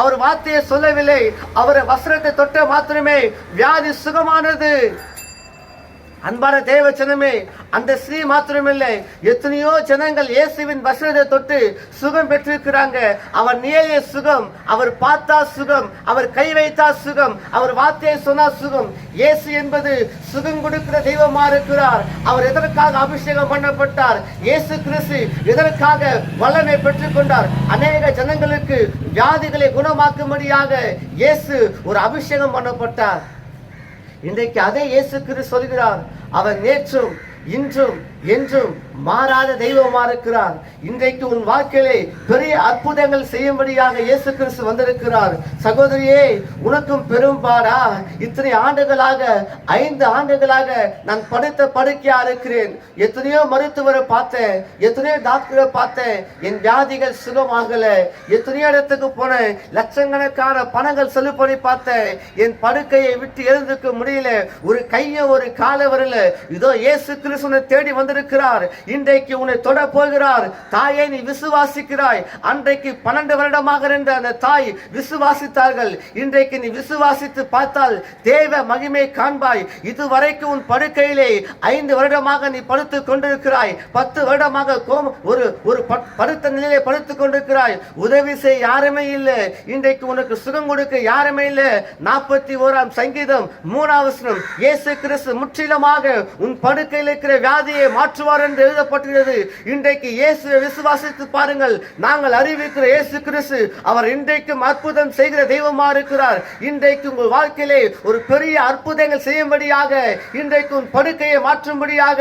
அவர் வார்த்தையை சொல்லவில்லை. அவர் வஸ்திரத்தை தொட்ட மாத்திரமே வியாதி சுகமானது. அன்பான தேவ ஜனமே அந்த ஸ்ரீ மாத்திரமில்லை. எத்தனையோ ஜனங்கள் இயேசுவின் வசனத்தை தொட்டு சுகம் பெற்றிருக்கிறாங்க. அவர் நியலிய சுகம் அவர் பார்த்தா சுகம் அவர் கை வைத்தா சுகம் அவர் வார்த்தையை சொன்னா சுகம். இயேசு என்பது சுகம் கொடுக்கிற தெய்வமா இருக்கிறார். அவர் எதற்காக அபிஷேகம் பண்ணப்பட்டார்? இயேசு கிறிஸ்து எதற்காக வல்லமை பெற்றுக்கொண்டார்? அநேக ஜனங்களுக்கு வியாதிகளை குணமாக்கும்படியாக இயேசு ஒரு அபிஷேகம் பண்ணப்பட்டார். இன்றைக்கு அதே இயேசு கிறிஸ்து சொல்கிறார் அவர் நேற்றும் இன்றும் என்றும் மாறாத தெய்வமா இருக்கிறார் இன்றைக்கு உன் வாழ்க்கையிலே பெரிய அற்புதங்கள் செய்யும்படியாக இயேசு கிறிஸ்து வந்திருக்கிறார். சகோதரியே உனக்கும் பெரும் பாடா இத்தனை ஆண்டுகளாக ஐந்து ஆண்டுகளாக நான் படுத்த படுக்கையா இருக்கிறேன். எத்தனையோ மருத்துவரை பார்த்தேன். எத்தனையோ டாக்டரை பார்த்தேன். என் வியாதிகள் சுகமாகல. எத்தனையோ இடத்துக்கு போனேன். லட்சக்கணக்கான பணங்கள் செலுப்படி பண்ணி பார்த்தேன். என் படுக்கையை விட்டு எழுந்துக்க முடியல. ஒரு கையை ஒரு காலை வரல. இதோ இயேசு கிறிஸ்துவனை தேடி வந்து வந்திருக்கிறார். இன்றைக்கு உன்னை தொட போகிறார். தாயை நீ விசுவாசிக்கிறாய். அன்றைக்கு பன்னெண்டு வருடமாக இருந்த அந்த தாய் விசுவாசித்தார்கள். இன்றைக்கு நீ விசுவாசித்து பார்த்தால் தேவ மகிமை காண்பாய். இதுவரைக்கும் உன் படுக்கையிலே ஐந்து வருடமாக நீ படுத்துக் கொண்டிருக்கிறாய். பத்து வருடமாக கோம் ஒரு ஒரு படுத்த நிலையிலே படுத்துக் கொண்டிருக்கிறாய். உதவி செய்ய யாருமே இல்லை. இன்றைக்கு உனக்கு சுகம் கொடுக்க யாருமே இல்லை. நாற்பத்தி ஓராம் சங்கீதம் மூணாவது இயேசு கிறிஸ்து முற்றிலுமாக உன் படுக்கையில் இருக்கிற வியாதியை மாற்றுவார் என்று எழுதப்பட்டுகிறது இன்றைக்கு இயேசுவை விசுவாசித்து பாருங்கள். நாங்கள் அறிவிக்கிற இயேசு கிறிஸ்து அவர் இன்றைக்கும் அற்புதம் செய்கிற தெய்வமா இருக்கிறார். இன்றைக்கு உங்கள் வாழ்க்கையிலே ஒரு பெரிய அற்புதங்கள் செய்யும்படியாக இன்றைக்கும் உன் படுக்கையை மாற்றும்படியாக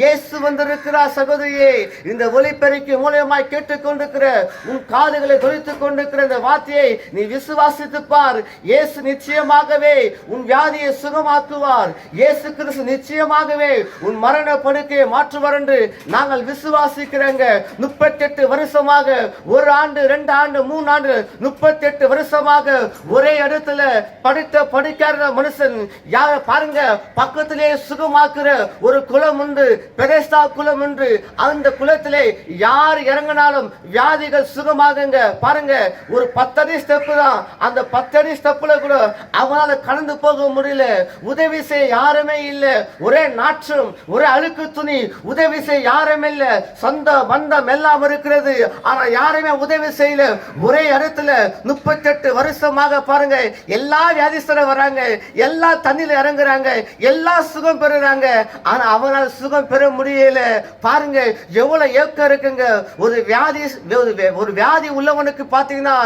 இயேசு வந்திருக்கிறார் சகோதரியே. இந்த ஒளிப்பெருக்கி மூலியமாய் கேட்டுக்கொண்டிருக்கிற உன் காதுகளை தொழித்துக் கொண்டிருக்கிற இந்த வார்த்தையை நீ விசுவாசித்து பார். இயேசு நிச்சயமாகவே உன் வியாதியை சுகமாக்குவார். இயேசு கிறிஸ்து நிச்சயமாகவே உன் மரண படுக்கையை மாற்றுவார் என்று நாங்கள் விசுவாசிக்கிறோங்க. முப்பத்தெட்டு வருஷமாக ஒரு ஆண்டு ரெண்டு ஆண்டு மூணு ஆண்டு முப்பத்தெட்டு வருஷமாக ஒரே இடத்துல படித்த படிக்காத மனுஷன் யார பாருங்க பக்கத்திலே சுகமாக்குற ஒரு குலம் உண்டு பெரேஸ்தா குலம் உண்டு. அந்த குலத்திலே யார் இறங்கினாலும் வியாதிகள் சுகமாகுங்க. பாருங்க ஒரு பத்தடி ஸ்டெப்பு தான். அந்த பத்தடி ஸ்டெப்புல கூட அவனால் கடந்து போக முடியல. உதவி செய்ய யாருமே இல்லை. ஒரே நாற்றம் ஒரே அழுக்கு துணி உதவி செய்ய யாரும் இல்ல சொந்த பந்தம் எல்லாம் இருக்கிறது. ஆனா யாருமே உதவி செய்யல ஒரே இடத்துல முப்பத்தெட்டு வருஷமாக பாருங்க. எல்லா வியாதிஸ்தரும் வராங்க. எல்லா தண்ணியில இறங்குறாங்க. எல்லா சுகம் பெறுறாங்க. ஆனா அவனால சுகம் பெற முடியல. பாருங்க எவ்வளவு ஏக்கம் இருக்குங்க. ஒரு வியாதி ஒரு வியாதி உள்ளவனுக்கு பாத்தீங்கன்னா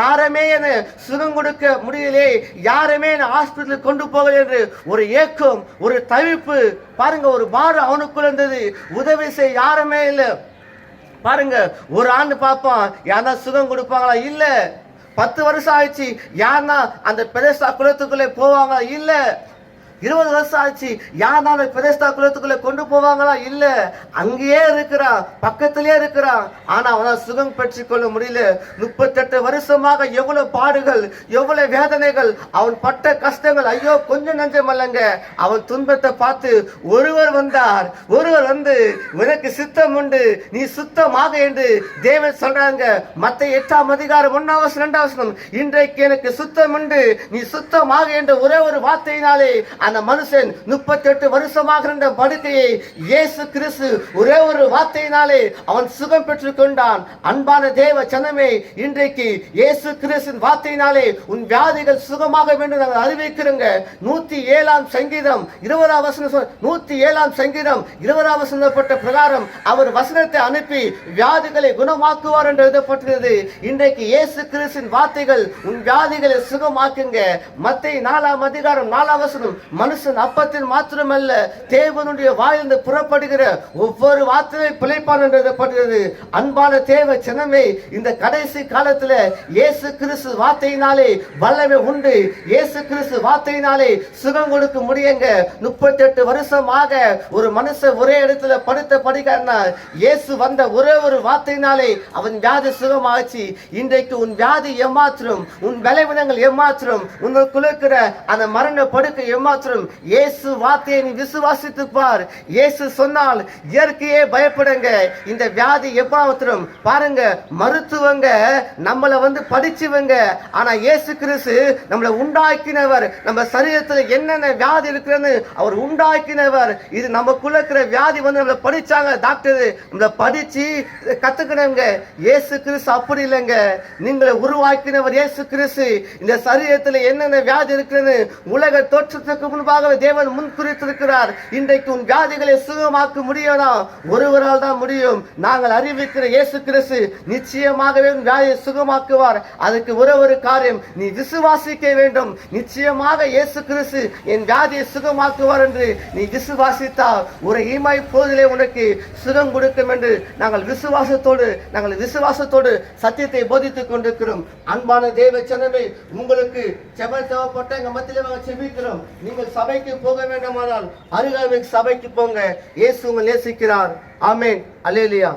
யாருமே என்ன சுகம் கொடுக்க முடியலே. யாருமே என்ன ஹாஸ்பிட்டலுக்கு கொண்டு போகல என்று ஒரு ஏக்கம் ஒரு தவிப்பு பாருங்க ஒரு பாடு அவனுக்குள்ள இருந்தது உதவி செய்ய யாருமே இல்லை. பாருங்க ஒரு ஆண்டு பார்ப்போம். யாரா சுகம் கொடுப்பாங்களா? இல்ல. பத்து வருஷம் ஆயிடுச்சு. யாருன்னா அந்த பெருசா குலத்துக்குள்ளே போவாங்க இல்ல. இருபது வருஷம் ஆச்சு. யாருனாலும் அந்த குலத்துக்குள்ளே கொண்டு போவாங்களா? இல்ல. அங்கேயே இருக்கிறான். பக்கத்திலே இருக்கிறான். ஆனா அவனால் சுகம் பெற்றுக்கொள்ள முடியல. முப்பத்தெட்டு வருஷமாக எவ்வளவு பாடுகள் எவ்வளவு வேதனைகள் அவன் பட்ட கஷ்டங்கள் ஐயோ கொஞ்சம் நஞ்சம் அல்லங்க. அவன் துன்பத்தை பார்த்து ஒருவர் வந்தார். ஒருவர் வந்து உனக்கு சித்தம் உண்டு. நீ சுத்தமாக என்று தேவன் சொல்றாங்க மத்த எட்டாம் அதிகாரம் ஒன்னாவது ரெண்டாவசனம் இன்றைக்கு எனக்கு சுத்தம் உண்டு. நீ சுத்தமாக என்ற ஒரே ஒரு வார்த்தையினாலே அந்த மனுஷன் முப்பத்தெட்டு வருஷமாக இருந்த படுக்கையை இயேசு கிறிஸ்து ஒரே ஒரு வார்த்தையினாலே அவன் சுகம் பெற்றுக் கொண்டான். அன்பான தேவ சனமே இன்றைக்கு இயேசு கிறிஸ்தின் வார்த்தையினாலே உன் வியாதிகள் சுகமாக வேண்டும் நாங்கள் அறிவிக்கிறோங்க. நூத்தி ஏழாம் சங்கீதம் இருபதாம் வசனம் நூத்தி ஏழாம் சங்கீதம் இருபதாம் வசனப்பட்ட பிரகாரம் அவர் வசனத்தை அனுப்பி வியாதிகளை குணமாக்குவார் என்று எழுதப்பட்டிருந்தது. இன்றைக்கு இயேசு கிறிஸ்தின் வார்த்தைகள் உன் வியாதிகளை சுகமாக்குங்க. மத்தை நாலாம் அதிகாரம் நாலாம் வசனம் மனுஷன் அப்பத்தில் மாத்திரமல்ல தேவனுடைய வாயிலிருந்து புறப்படுகிற ஒவ்வொரு வார்த்தையை பிழைப்பான் என்று அன்பான தேவ சினமே இந்த கடைசி காலத்துல இயேசு கிறிஸ்து வார்த்தையினாலே வல்லமை உண்டு. இயேசு கிறிஸ்து வார்த்தையினாலே சுகம் கொடுக்க முடியுங்க. முப்பத்தெட்டு வருஷமாக ஒரு மனுஷன் ஒரே இடத்துல படுத்த படிக்காரனா இயேசு வந்த ஒரே ஒரு வார்த்தையினாலே அவன் வியாதி சுகமாச்சு. இன்றைக்கு உன் வியாதி ஏமாத்திரம் உன் விளைவினங்கள் ஏமாத்திரம் உங்களுக்குள்ள இருக்கிற அந்த மரண படுக்கை ஏமாத்திரம். மாத்திரம் இயேசு வார்த்தையை நீ விசுவாசித்து பார் இயேசு சொன்னால் இயற்கையே பயப்படுங்க. இந்த வியாதி எப்பாவத்திரம் பாருங்க மருத்துவங்க நம்மளை வந்து படிச்சவங்க. ஆனா இயேசு கிறிஸ்து நம்மளை உண்டாக்கினவர். நம்ம சரீரத்துல என்னென்ன வியாதி இருக்கிறன்னு அவர் உண்டாக்கினவர். இது நமக்குள்ள இருக்கிற வியாதி வந்து நம்மளை படிச்சாங்க டாக்டர். நம்மளை படிச்சு கத்துக்கணுங்க இயேசு கிறிஸ்து அப்படி இல்லைங்க. நீங்களை உருவாக்கினவர் இயேசு கிறிஸ்து. இந்த சரீரத்துல என்னென்ன வியாதி இருக்குன்னு உலக தோற்றத்துக்கு முன்பாக தேவன் முன் குறித்திருக்கிறார். இன்றைக்கு உன் வியாதிகளை சுகமாக்க முடியும்னா ஒருவரால் தான் முடியும். நாங்கள் அறிவிக்கிற இயேசு கிறிஸ்து நிச்சயமாகவே உன் வியாதியை சுகமாக்குவார். அதுக்கு ஒரே ஒரு காரியம் நீ விசுவாசிக்க வேண்டும். நிச்சயமாக இயேசு கிறிஸ்து என் வியாதியை சுகமாக்குவார் என்று நீ விசுவாசித்தால் ஒரு இமை போதிலே உனக்கு சுகம் கொடுக்கும் என்று நாங்கள் விசுவாசத்தோடு நாங்கள் விசுவாசத்தோடு சத்தியத்தை போதித்துக் கொண்டிருக்கிறோம். அன்பான தேவ சனமே உங்களுக்கு செப தேவைப்பட்ட எங்க மத்தியில் நாங்கள் செபிக்கிறோம். நீங்கள் சபைக்கு போக வேண்டுமானால் அருகாமை சபைக்கு போங்க. இயேசு நேசிக்கிறார். ஆமேன். அலேலியா